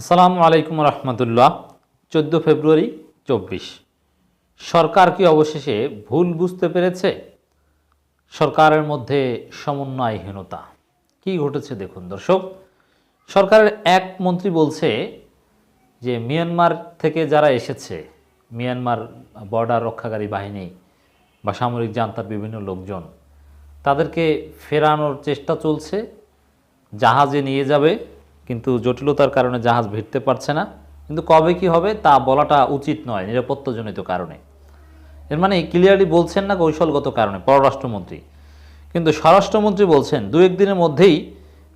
আসসালামু আলাইকুম রহমতুল্লাহ, চোদ্দ ফেব্রুয়ারি চব্বিশ। সরকার কি অবশেষে ভুল বুঝতে পেরেছে? সরকারের মধ্যে সমন্বয়হীনতা। কি ঘটেছে দেখুন দর্শক, সরকারের এক মন্ত্রী বলছে যে মিয়ানমার থেকে যারা এসেছে, মিয়ানমার বর্ডার রক্ষাকারী বাহিনী বা সামরিক জান্তার বিভিন্ন লোকজন, তাদেরকে ফেরানোর চেষ্টা চলছে, জাহাজে নিয়ে যাবে কিন্তু জটিলতার কারণে জাহাজ ভিড়তে পারছে না। কিন্তু কবে কি হবে তা বলাটা উচিত নয়, নিরাপত্তাজনিত কারণে। এর মানে ক্লিয়ারলি বলছেন না কৌশলগত কারণে, পররাষ্ট্রমন্ত্রী। কিন্তু স্বরাষ্ট্রমন্ত্রী বলছেন, দু একদিনের মধ্যেই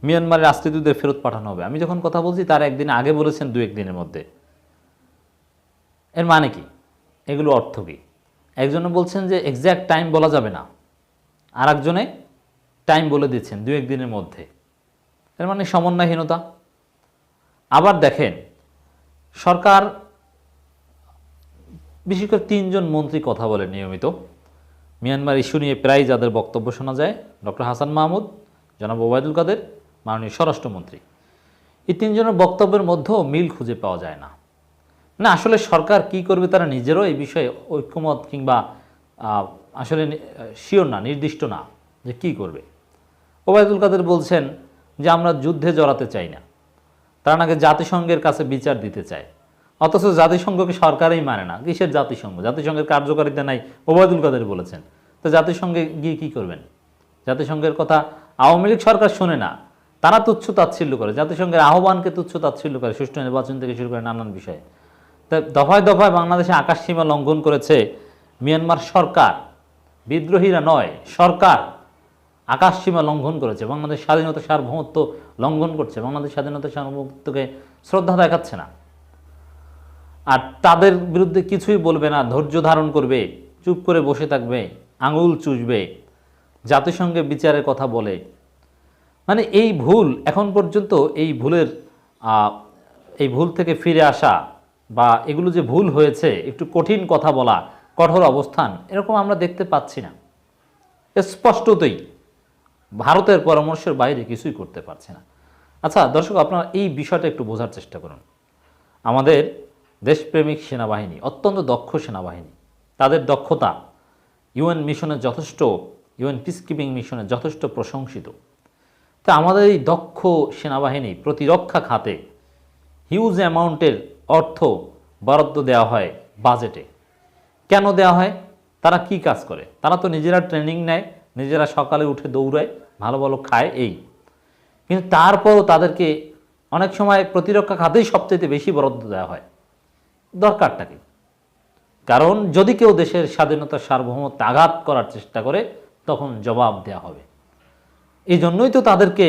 মিয়ানমারের রাষ্ট্রদূতদের ফেরত পাঠানো হবে। আমি যখন কথা বলছি, তার একদিন আগে বলেছেন দু একদিনের মধ্যে। এর মানে কি? এগুলো অর্থ কী? একজনে বলছেন যে এক্স্যাক্ট টাইম বলা যাবে না। আর একজনে টাইম বলে দিচ্ছেন দু একদিনের মধ্যে। এর মানে সমন্বয়হীনতা। আবার দেখেন, সরকার বিশেষ করে তিনজন মন্ত্রী কথা বলে নিয়মিত। মিয়ানমার ইস্যু নিয়ে প্রায় যাদের বক্তব্য শোনা যায়, ডক্টর হাসান মাহমুদ, জনাব ওবায়দুল কাদের, মাননীয় স্বরাষ্ট্রমন্ত্রী। এই তিনজনের বক্তব্যের মধ্যেও মিল খুঁজে পাওয়া যায় না। না, আসলে সরকার কি করবে তারা নিজেরও এই বিষয়ে ঐক্যমত কিংবা আসলে শিওর না, নির্দিষ্ট না যে কি করবে। ওবায়দুল কাদের বলছেন যে, আমরা যুদ্ধে জড়াতে চাই না। তারা নাকি জাতিসংঘের কাছে বিচার দিতে চায়। অথচ জাতিসংঘকে সরকারই মানে না। কিসের জাতিসংঘ? জাতিসংঘের কার্যকারিতা নাই, ওবায়দুল কাদের বলেছেন। তো জাতিসংঘে গিয়ে কি করবেন? জাতিসংঘের কথা আওয়ামী লীগ সরকার শোনে না। তারা তুচ্ছ তাচ্ছিল্য করে। জাতিসংঘের আহ্বানকে তুচ্ছ তাচ্ছিল্য করে, সুষ্ঠু নির্বাচন থেকে শুরু করে নানান বিষয়ে। তা দফায় দফায় বাংলাদেশে আকাশসীমা লঙ্ঘন করেছে মিয়ানমার সরকার। বিদ্রোহীরা নয়, সরকার। আকাশসীমা লঙ্ঘন করেছে। বাংলাদেশ স্বাধীনতা সার্বভৌমত্ব লঙ্ঘন করছে। বাংলাদেশ স্বাধীনতা সার্বভৌমত্বকে শ্রদ্ধা দেখাচ্ছে না। আর তাদের বিরুদ্ধে কিছুই বলবে না, ধৈর্য ধারণ করবে, চুপ করে বসে থাকবে, আঙুল চুষবে, জাতিসংঘে বিচারের কথা বলে। মানে এই ভুল এখন পর্যন্ত এই ভুলের এই ভুল থেকে ফিরে আসা বা এগুলো যে ভুল হয়েছে, একটু কঠিন কথা বলা, কঠোর অবস্থান, এরকম আমরা দেখতে পাচ্ছি না। স্পষ্টতই ভারতের পরামর্শের বাইরে কিছুই করতে পারছে না। আচ্ছা দর্শক, আপনারা এই বিষয়টা একটু বোঝার চেষ্টা করুন। আমাদের দেশপ্রেমিক সেনাবাহিনী, অত্যন্ত দক্ষ সেনাবাহিনী, তাদের দক্ষতা ইউএন মিশনে যথেষ্ট, ইউএন পিসকিপিং মিশনে যথেষ্ট প্রশংসিত। তা আমাদের এই দক্ষ সেনাবাহিনী প্রতিরক্ষা খাতে হিউজ অ্যামাউন্টের অর্থ বরাদ্দ দেওয়া হয় বাজেটে। কেন দেওয়া হয়? তারা কি কাজ করে? তারা তো নিজেরা ট্রেনিং নেয়, নিজেরা সকালে উঠে দৌড়ায় ভালো ভালো খায় এই। কিন্তু তারপরও তাদেরকে অনেক সময় প্রতিরক্ষা খাতেই সবচেয়ে বেশি বরাদ্দ দেওয়া হয়। দরকারটাকে কারণ যদি কেউ দেশের স্বাধীনতার সার্বভৌমত্ব আঘাত করার চেষ্টা করে, তখন জবাব দেওয়া হবে। এই জন্যই তো তাদেরকে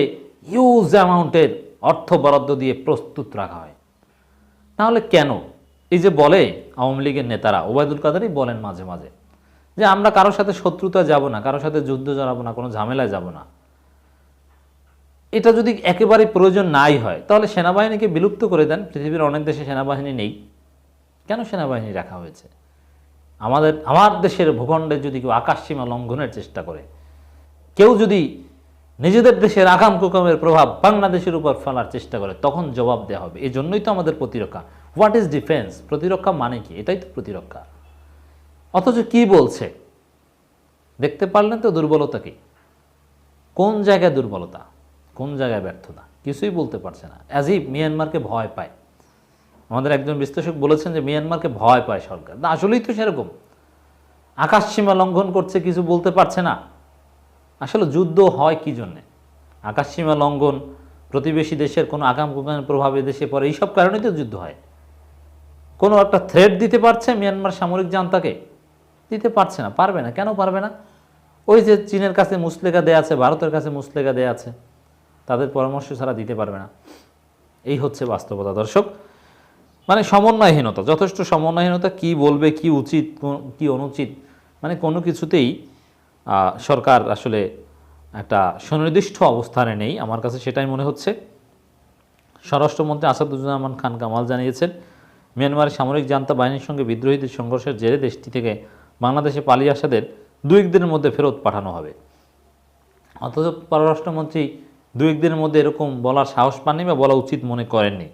হিউজ অ্যামাউন্টের অর্থ বরাদ্দ দিয়ে প্রস্তুত রাখা হয়। তাহলে কেন? এই যে বলে আওয়ামী লীগের নেতারা, ওবায়দুল কাদেরই বলেন মাঝে মাঝে যে আমরা কারোর সাথে শত্রুতা যাব না, কারোর সাথে যুদ্ধ জড়াবো না, কোনো ঝামেলায় যাব না। এটা যদি একেবারে প্রয়োজন নাই হয়, তাহলে সেনাবাহিনীকে বিলুপ্ত করে দেন। পৃথিবীর অনেক দেশে সেনাবাহিনী নেই। কেন সেনাবাহিনী রাখা হয়েছে? আমাদের, আমার দেশের ভূখণ্ডে যদি কেউ আকাশসীমা লঙ্ঘনের চেষ্টা করে, কেউ যদি নিজেদের দেশের আগাম কুকামের প্রভাব বাংলাদেশের উপর ফেলার চেষ্টা করে, তখন জবাব দেওয়া হবে। এই জন্যই তো আমাদের প্রতিরক্ষা। হোয়াট ইজ ডিফেন্স প্রতিরক্ষা মানে কি? এটাই তো প্রতিরক্ষা। অথচ কি বলছে? দেখতে পারলেন তো দুর্বলতা কি? কোন জায়গায় দুর্বলতা? কোন জায়গায় ব্যর্থতা? কিছুই বলতে পারছে না। অ্যাজ ইফ মিয়ানমারকে ভয় পায়। আমাদের একজন বিশ্লেষক বলেছেন যে মিয়ানমারকে ভয় পায় সরকার। না, আসলেই তো সেরকম। আকাশ সীমা লঙ্ঘন করছে, কিছু বলতে পারছে না। আসলে যুদ্ধ হয় কি জন্যে? আকাশ সীমা লঙ্ঘন, প্রতিবেশী দেশের কোনো আগাম কুগামের প্রভাবে দেশে পড়ে, এইসব কারণেই তো যুদ্ধ হয়। কোনো একটা থ্রেট দিতে পারছে মিয়ানমার সামরিক জান্তাকে। দিতে পারছে না, পারবে না। কেন পারবে না? ওই যে চীনের কাছে মুসলেখা দেয়া আছে, ভারতের কাছে মুসলেখা দেয়া আছে, তাদের পরামর্শ ছাড়া দিতে পারবে না। এই হচ্ছে বাস্তবতা, দর্শক। মানে সমন্বয়হীনতা, যথেষ্ট সমন্বয়হীনতা, কি বলবে, কি উচিত কি অনুচিত মানে কোনো কিছুতেই সরকার আসলে একটা সুনির্দিষ্ট অবস্থানে নেই, আমার কাছে সেটাই মনে হচ্ছে। স্বরাষ্ট্রমন্ত্রী আসাদুজ্জামান খান কামাল জানিয়েছেন, মিয়ানমারের সামরিক জান্তা বাহিনীর সঙ্গে বিদ্রোহীদের সংঘর্ষের জেরে দেশটি থেকে বাংলাদেশে পালিয়ে আসাদের দু একদিনের মধ্যে ফেরত পাঠানো হবে। অথচ পররাষ্ট্রমন্ত্রী দু একদিনের মধ্যে এরকম বলার সাহস পাননি বা বলা উচিত মনে করেননি।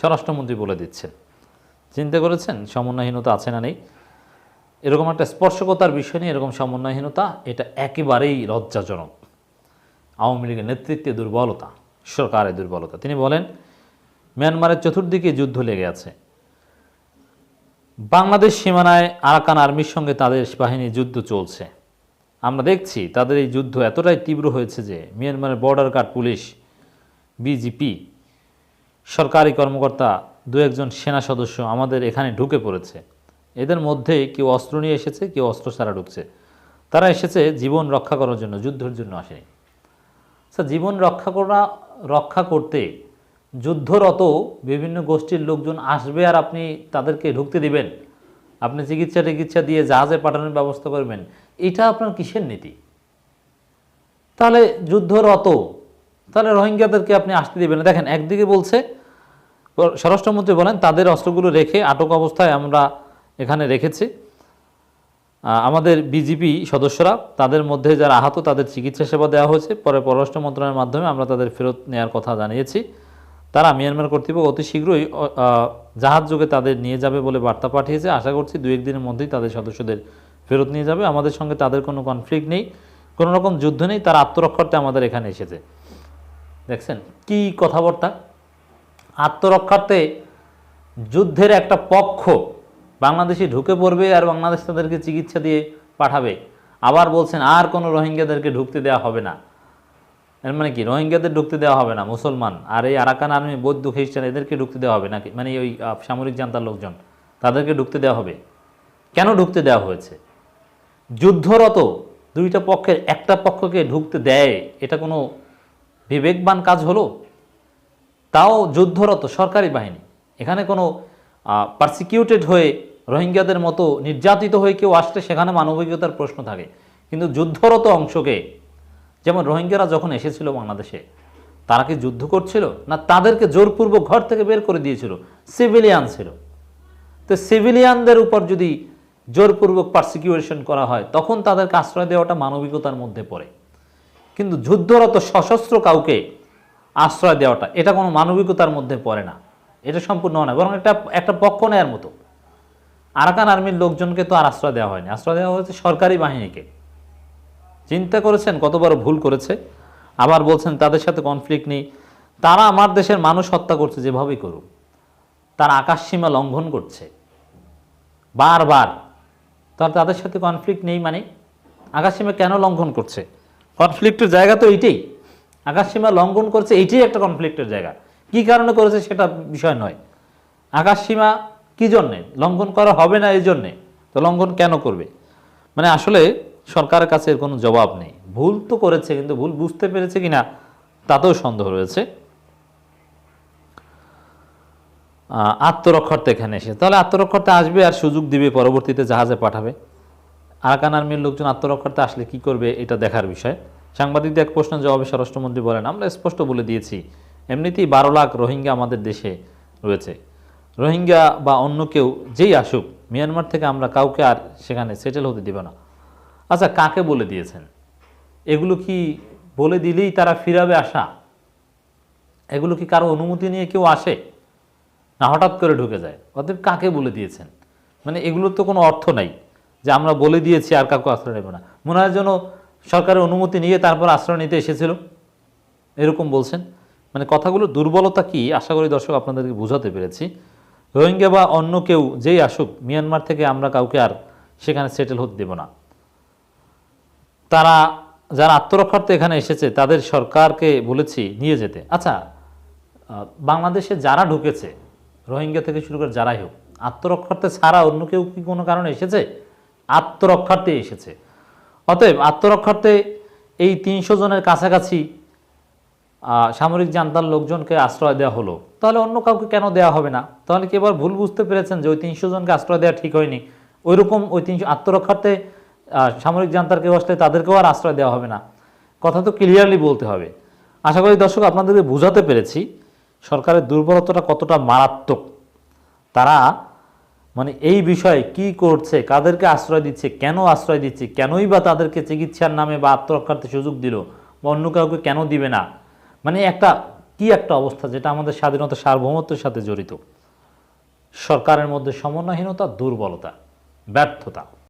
স্বরাষ্ট্রমন্ত্রী বলে দিচ্ছেন। চিন্তা করেছেন? সমন্বয়হীনতা আছে না নেই? এরকম একটা স্পর্শকতার বিষয় নিয়ে এরকম সমন্বয়হীনতা, এটা একেবারেই লজ্জাজনক। আওয়ামী লীগের নেতৃত্বে দুর্বলতা, সরকারের দুর্বলতা। তিনি বলেন, মিয়ানমারের চতুর্দিকে যুদ্ধ লেগে আছে। বাংলাদেশ সীমানায় আরাকান আর্মির সঙ্গে তাদের বাহিনী যুদ্ধ চলছে। আমরা দেখছি তাদের এই যুদ্ধ এতটাই তীব্র হয়েছে যে মিয়ানমারের বর্ডার গার্ড পুলিশ, বিজিপি, সরকারি কর্মকর্তা, দু একজন সেনা সদস্য আমাদের এখানে ঢুকে পড়েছে। এদের মধ্যে কেউ অস্ত্র নিয়ে এসেছে, কেউ অস্ত্র ছাড়া ঢুকছে। তারা এসেছে জীবন রক্ষা করার জন্য, যুদ্ধের জন্য আসেনি। স্যার জীবন রক্ষা করা, রক্ষা করতে যুদ্ধরত বিভিন্ন গোষ্ঠীর লোকজন আসবে আর আপনি তাদেরকে ঢুকতে দিবেন। আপনি চিকিৎসা টিকিৎসা দিয়ে জাহাজে পাঠানোর ব্যবস্থা করবেন। এটা আপনার কিসের নীতি? তাহলে যুদ্ধরত, তাহলে রোহিঙ্গাদেরকে আপনি আসতে দিবেন না। দেখেন, একদিকে বলছে, স্বরাষ্ট্রমন্ত্রী বলেন, তাদের অস্ত্রগুলো রেখে আটক অবস্থায় আমরা এখানে রেখেছি। আমাদের বিজিপি সদস্যরা, তাদের মধ্যে যারা আহত, তাদের চিকিৎসা সেবা দেওয়া হয়েছে। পরে পররাষ্ট্র মন্ত্রণালয়ের মাধ্যমে আমরা তাদের ফেরত নেওয়ার কথা জানিয়েছি। তারা মিয়ানমার কর্তৃপক্ষ অতি শীঘ্রই জাহাজ যোগে তাদের নিয়ে যাবে বলে বার্তা পাঠিয়েছে। আশা করছি দু একদিনের মধ্যেই তাদের সদস্যদের ফেরত নিয়ে যাবে। আমাদের সঙ্গে তাদের কোনো কনফ্লিক্ট নেই, কোনো রকম যুদ্ধ নেই, তারা আত্মরক্ষার্থে আমাদের এখানে এসেছে। দেখছেন কি কথাবার্তা? আত্মরক্ষার্থে যুদ্ধের একটা পক্ষ বাংলাদেশে ঢুকে পড়বে আর বাংলাদেশ তাদেরকে চিকিৎসা দিয়ে পাঠাবে। আবার বলছেন, আর কোনো রোহিঙ্গাদেরকে ঢুকতে দেওয়া হবে না। এর মানে কি? রোহিঙ্গাদের ঢুকতে দেওয়া হবে না, মুসলমান। আর এই আরাকান আর্মি, বৌদ্ধ খ্রিস্টান, এদেরকে ঢুকতে দেওয়া হবে নাকি? মানে ওই সামরিক জান্তার লোকজন, তাদেরকে ঢুকতে দেওয়া হবে। কেন ঢুকতে দেওয়া হয়েছে? যুদ্ধরত দুইটা পক্ষের একটা পক্ষকে ঢুকতে দেয়, এটা কোনো বিবেকবান কাজ হলো? তাও যুদ্ধরত সরকারি বাহিনী। এখানে কোনো পারসিকিউটেড হয়ে রোহিঙ্গাদের মতো নির্যাতিত হয়ে কেউ আসলে সেখানে মানবিকতার প্রশ্ন থাকে। কিন্তু যুদ্ধরত অংশকে যেমন রোহিঙ্গারা যখন এসেছিল বাংলাদেশে, তারা কি যুদ্ধ করছিল? না তাদেরকে জোরপূর্বক ঘর থেকে বের করে দিয়েছিল? সিভিলিয়ান ছিল। তো সিভিলিয়ানদের উপর যদি জোরপূর্বক পারসিকিউশন করা হয়, তখন তাদেরকে আশ্রয় দেওয়াটা মানবিকতার মধ্যে পড়ে। কিন্তু যুদ্ধরত সশস্ত্র কাউকে আশ্রয় দেওয়াটা, এটা কোনো মানবিকতার মধ্যে পড়ে না। এটা সম্পূর্ণ নয় বরং একটা একটা পক্ষ নেয়ার মতো। আরাকান আর্মির লোকজনকে তো আর আশ্রয় দেওয়া হয়নি। আশ্রয় দেওয়া হয়েছে সরকারি বাহিনীকে। চিন্তা করেছেন, কতবার ভুল করেছে, আবার বলছেন, তাদের সাথে কনফ্লিক্ট নেই। তারা আমার দেশের মানুষ হত্যা করছে, যেভাবেই করুক। তারা আকাশসীমা লঙ্ঘন করছে। বারবার। তার, তাদের সাথে কনফ্লিক্ট নেই মানে? আকাশসীমা কেন লঙ্ঘন করছে? কনফ্লিক্টের জায়গা তো এইটাই। আকাশসীমা লঙ্ঘন করছে, এইটাই একটা কনফ্লিক্টের জায়গা। কি কারণে করেছে সেটা বিষয় নয়। আকাশসীমা কি জন্যে? লঙ্ঘন করা হবে না এই জন্যে? তো লঙ্ঘন কেন করবে? মানে আসলে সরকারের কাছে কোনো জবাব নেই। ভুল তো করেছে, কিন্তু ভুল বুঝতে পেরেছে কিনা তাতেও সন্দেহ রয়েছে। আত্মরক্ষার্থে এখানে এসে। তাহলে আত্মরক্ষার্থে আসবে আর সুযোগ দিবে, পরবর্তীতে জাহাজে পাঠাবে। আরাকান আর্মির লোকজন আত্মরক্ষার্থে আসলে কি করবে, এটা দেখার বিষয়। সাংবাদিকদের এক প্রশ্নের জবাবে স্বরাষ্ট্রমন্ত্রী বলেন, আমরা স্পষ্ট বলে দিয়েছি, এমনিতেই বারো লাখ রোহিঙ্গা আমাদের দেশে রয়েছে। রোহিঙ্গা বা অন্য কেউ যেই আসুক, মিয়ানমার থেকে আমরা কাউকে আর সেখানে সেটেল হতে দিব না। আচ্ছা কাকে বলে দিয়েছেন? এগুলো কি বলে দিলেই তারা ফিরাবে আসা এগুলো কি কারও অনুমতি নিয়ে কেউ আসে? না, হঠাৎ করে ঢুকে যায়। অতএব কাকে বলে দিয়েছেন? মানে এগুলোর তো কোনো অর্থ নাই যে আমরা বলে দিয়েছি আর কাউকে আশ্রয় নেবে না। মনে হয় যেন সরকারের অনুমতি নিয়ে তারপর আশ্রয় নিতে এসেছিল। এরকম বলছেন। মানে কথাগুলো দুর্বলতা কি? আশা করি দর্শক আপনাদেরকে বোঝাতে পেরেছি। রোহিঙ্গা বা অন্য কেউ যেই আসুক, মিয়ানমার থেকে আমরা কাউকে আর সেখানে সেটেল হতে দেব না। তারা যারা আত্মরক্ষার্থে এখানে এসেছে, তাদের সরকারকে বলেছি নিয়ে যেতে। আচ্ছা বাংলাদেশে যারা ঢুকেছে, রোহিঙ্গা থেকে শুরু করে যারাই হোক, আত্মরক্ষার্থে ছাড়া অন্য কেউ কি কোনো কারণে এসেছে? আত্মরক্ষার্থে এসেছে। অতএব আত্মরক্ষার্থে এই তিনশো জনের কাছাকাছি সামরিক জান্তার লোকজনকে আশ্রয় দেওয়া হলো। তাহলে অন্য কাউকে কেন দেওয়া হবে না? তাহলে কি এবার ভুল বুঝতে পেরেছেন যে ওই তিনশো জনকে আশ্রয় দেওয়া ঠিক হয়নি? ওইরকম ওই তিনশো, আত্মরক্ষার্থে সামরিক জান্তার কেউ আসলে তাদেরকেও আর আশ্রয় দেওয়া হবে না। কথা তো ক্লিয়ারলি বলতে হবে। আশা করি দর্শক, আপনাদেরকে বোঝাতে পেরেছি সরকারের দুর্বলতাটা কতটা মারাত্মক। তারা মানে এই বিষয়ে কি করছে, কাদেরকে আশ্রয় দিচ্ছে, কেন আশ্রয় দিচ্ছে, কেনই বা তাদেরকে চিকিৎসার নামে বা আত্মরক্ষার্থে সুযোগ দিল বা অন্য কাউকে কেন দিবে না? মানে একটা, কি একটা অবস্থা যেটা আমাদের স্বাধীনতা সার্বভৌমত্বের সাথে জড়িত? সরকারের মধ্যে সমন্বয়হীনতা, দুর্বলতা, ব্যর্থতা।